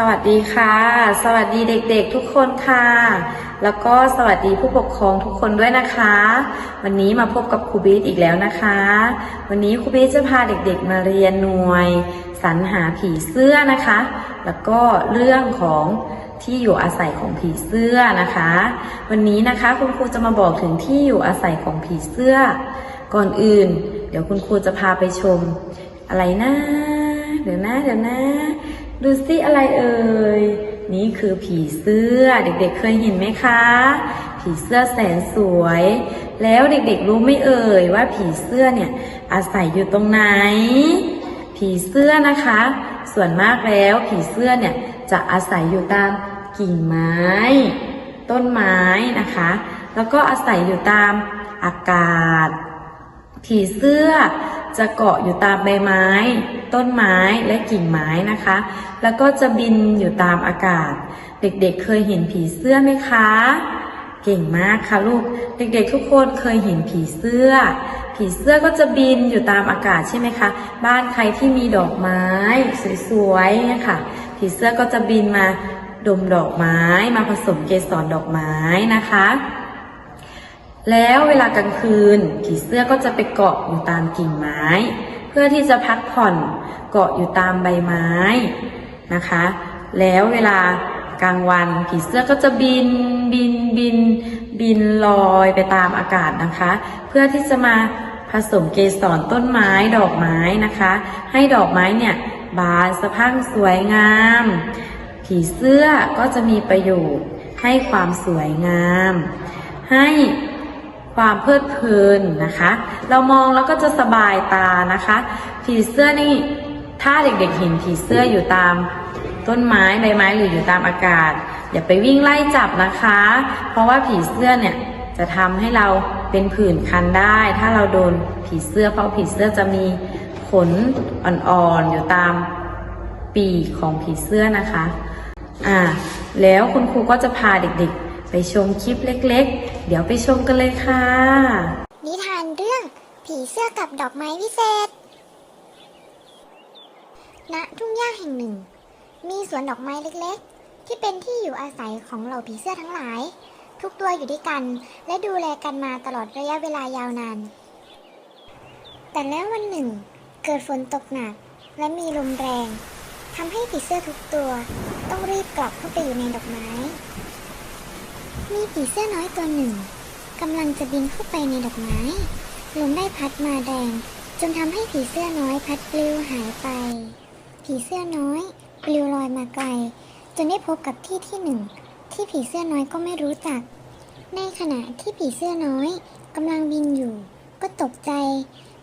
สวัสดีค่ะ สวัสดีเด็กๆทุกคนค่ะ แล้วก็สวัสดีผู้ปกครองทุกคนด้วยนะคะ วันนี้มาพบกับครูบีทอีกแล้วนะคะ วันนี้ครูบีทจะพาเด็กๆมาเรียนหน่วยสรรหาผีเสื้อนะคะ แล้วก็เรื่องของที่อยู่อาศัยของผีเสื้อนะคะ วันนี้นะคะคุณครูจะมาบอกถึงที่อยู่อาศัยของผีเสื้อ ก่อนอื่น เดี๋ยวคุณครูจะพาไปชมอะไรนะ เดี๋ยวนะเดี๋ยวนะ ดูสิอะไรเอ่ย นี่คือผีเสื้อ เด็กๆเคยเห็นไหมคะ ผีเสื้อแสนสวย แล้วเด็กๆรู้ไหม่เอ่ยว่าผีเสื้อเนี่ยอาศัยอยู่ตรงไหน ผีเสื้อนะคะ ส่วนมากแล้วผีเสื้อเนี่ยจะอาศัยอยู่ตามกิ่งไม้ ต้นไม้นะคะ แล้วก็อาศัยอยู่ตามอากาศ ผีเสื้อ จะเกาะอยู่ตามใบไม้ ต้นไม้และกิ่งไม้นะคะ แล้วก็จะบินอยู่ตามอากาศ เด็กๆเเคยเห็นผีเสื้อไหมคะ เก่งมากค่ะลูก เด็กๆ ทุกคนเคยเห็นผีเสื้อ ผีเสื้อก็จะบินอยู่ตามอากาศใช่ไหมคะ บ้านใครที่มีดอกไม้สวยๆเนี่ยค่ะ ผีเสื้อก็จะบินมาดมดอกไม้มาผสมเกสรดอกไม้นะคะ แล้วเวลากลางคืนผีเสื้อก็จะไปเกาะอยู่ตามกิ่งไม้ เพื่อที่จะพักผ่อนเกาะอยู่ตามใบไม้นะคะ แล้วเวลากลางวันผีเสื้อก็จะบินบินบิน บินลอยไปตามอากาศนะคะ เพื่อที่จะมาผสมเกสรต้นไม้ดอกไม้นะคะ ให้ดอกไม้เนี่ยบานสะพรั่งสวยงาม ผีเสื้อก็จะมีประโยชน์ให้ความสวยงาม ให้ ความเพลิดเพลินนะคะ เรามองแล้วก็จะสบายตานะคะ ผีเสื้อนี่ถ้าเด็กๆเห็นผีเสื้ออยู่ตามต้นไม้ใบไม้หรืออยู่ตามอากาศ อย่าไปวิ่งไล่จับนะคะ เพราะว่าผีเสื้อเนี่ยจะทำให้เราเป็นผื่นคันได้ ถ้าเราโดนผีเสื้อ เพราะผีเสื้อจะมีขนอ่อนๆอยู่ตามปีกของผีเสื้อนะคะ อ่า แล้วคุณครูก็จะพาเด็กๆ ไปชมคลิปเล็กๆ เดี๋ยวไปชมกันเลยค่ะ นิทานเรื่องผีเสื้อกับดอกไม้วิเศษ ณ ทุ่งหญ้าแห่งหนึ่ง มีสวนดอกไม้เล็กๆ ที่เป็นที่อยู่อาศัยของเหล่าผีเสื้อทั้งหลาย ทุกตัวอยู่ด้วยกัน และดูแลกันมาตลอดระยะเวลายาวนาน แต่แล้ววันหนึ่ง เกิดฝนตกหนักและมีลมแรงทำให้ผีเสื้อทุกตัว ต้องรีบกลับเข้าไปอยู่ในดอกไม้ มีผีเสื้อน้อยตัวหนึ่งกำลังจะบินเข้าไปในดอกไม้ลมได้พัดมาแรงจนทำให้ผีเสื้อน้อยพัดปลิวหายไป ผีเสื้อน้อยปลิวลอยมาไกล จนได้พบกับที่ที่หนึ่ง ที่ผีเสื้อน้อยก็ไม่รู้จัก ในขณะที่ผีเสื้อน้อยกำลังบินอยู่ ก็ตกใจ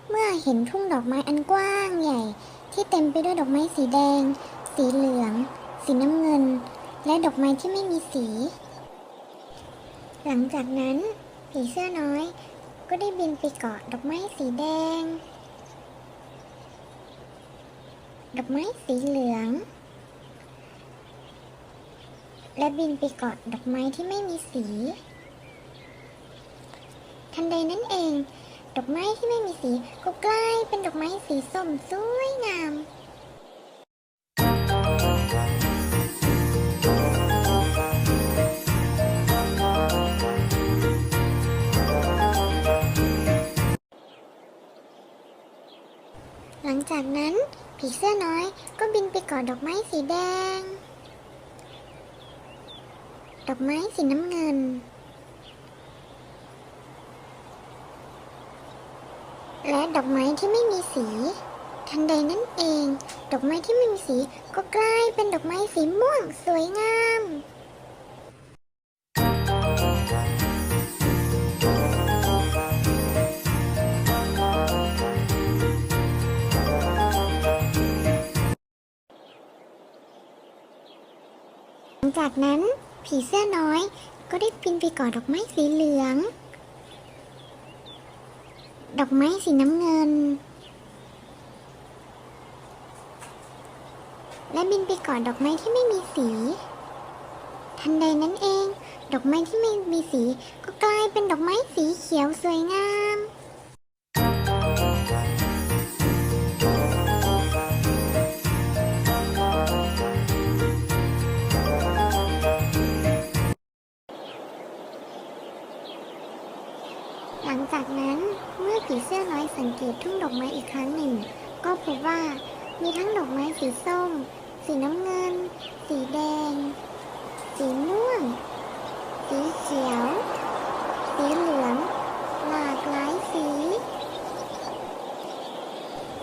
เมื่อเห็นทุ่งดอกไม้อันกว้างใหญ่ ที่เต็มไปด้วยดอกไม้สีแดง สีเหลือง สีน้ำเงิน และดอกไม้ที่ไม่มีสี หลังจากนั้นผีเสื้อน้อย ก็ได้บินไปเกาะดอกไม้สีแดง ดอกไม้สีเหลือง และบินไปเกาะดอกไม้ที่ไม่มีสี ทันใดนั้นเอง ดอกไม้ที่ไม่มีสีก็กลายเป็นดอกไม้สีส้มสวยงาม จากนั้นผีเสื้อน้อยก็บินไปกาะดอกไม้สีแดง ดอกไม้สีน้ำเงิน และดอกไม้ที่ไม่มีสี ทันใดนั้นเอง ดอกไม้ที่ไม่มีสีก็กลายเป็นดอกไม้สีม่วงสวยงาม จากนั้นผีเสื้อน้อยก็ได้บินไปกาะดอกไม้สีเหลือง ดอกไม้สีน้ำเงิน และบินไปกาะดอกไม้ที่ไม่มีสี ทันใดนั้นเอง ดอกไม้ที่ไม่มีสีก็กลายเป็นดอกไม้สีเขียวสวยงาม เสื้อน้อยสังเกตทุ่งดอกไม้อีกครั้งหนึ่ง ก็พบว่ามีทั้งดอกไม้สีส้ม สีน้ำเงิน สีแดง สีม่วง สีเขียว สีเหลือง หลากหลายสี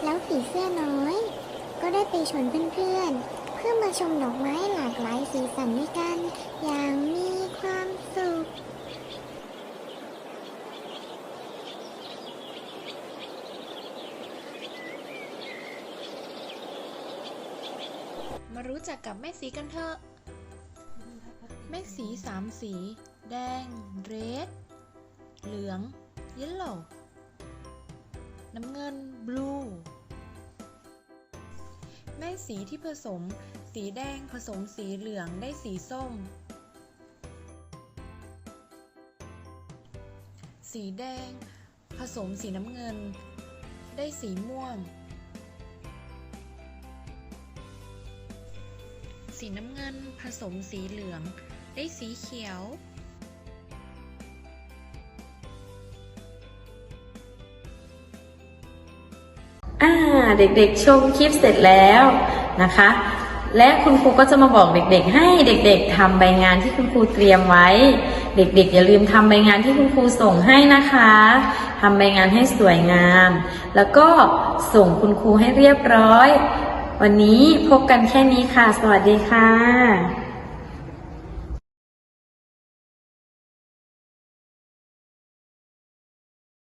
แล้วผีเสื้อน้อย ก็ได้ไปชวนเพื่อนๆเพื่อมาชมดอกไม้หลากหลายสีสันด้วยกันอย่างมีความสุข มา รู้จักกับแม่สีกันเถอะ แม่สีสามสี แดง เรด เหลือง เยลโล่น้ำเงิน บลู แม่สีที่ผสม สีแดงผสมสีเหลืองได้สีส้ม สีแดง ผสมสีน้ำเงิน ได้สีม่วง สีน้ำเงินผสมสีเหลือง ได้สีเขียวอ่าเด็กๆชมคลิปเสร็จแล้วนะคะ และคุณครูก็จะมาบอกเด็กๆ ให้เด็กๆทำใบงานที่คุณครูเตรียมไว้ เด็กๆ อย่าลืมทำใบงานที่คุณครูส่งให้นะคะทำใบงานให้สวยงาม แล้วก็ส่งคุณครูให้เรียบร้อย วันนี้พบกันแค่นี้ค่ะ สวัสดีค่ะ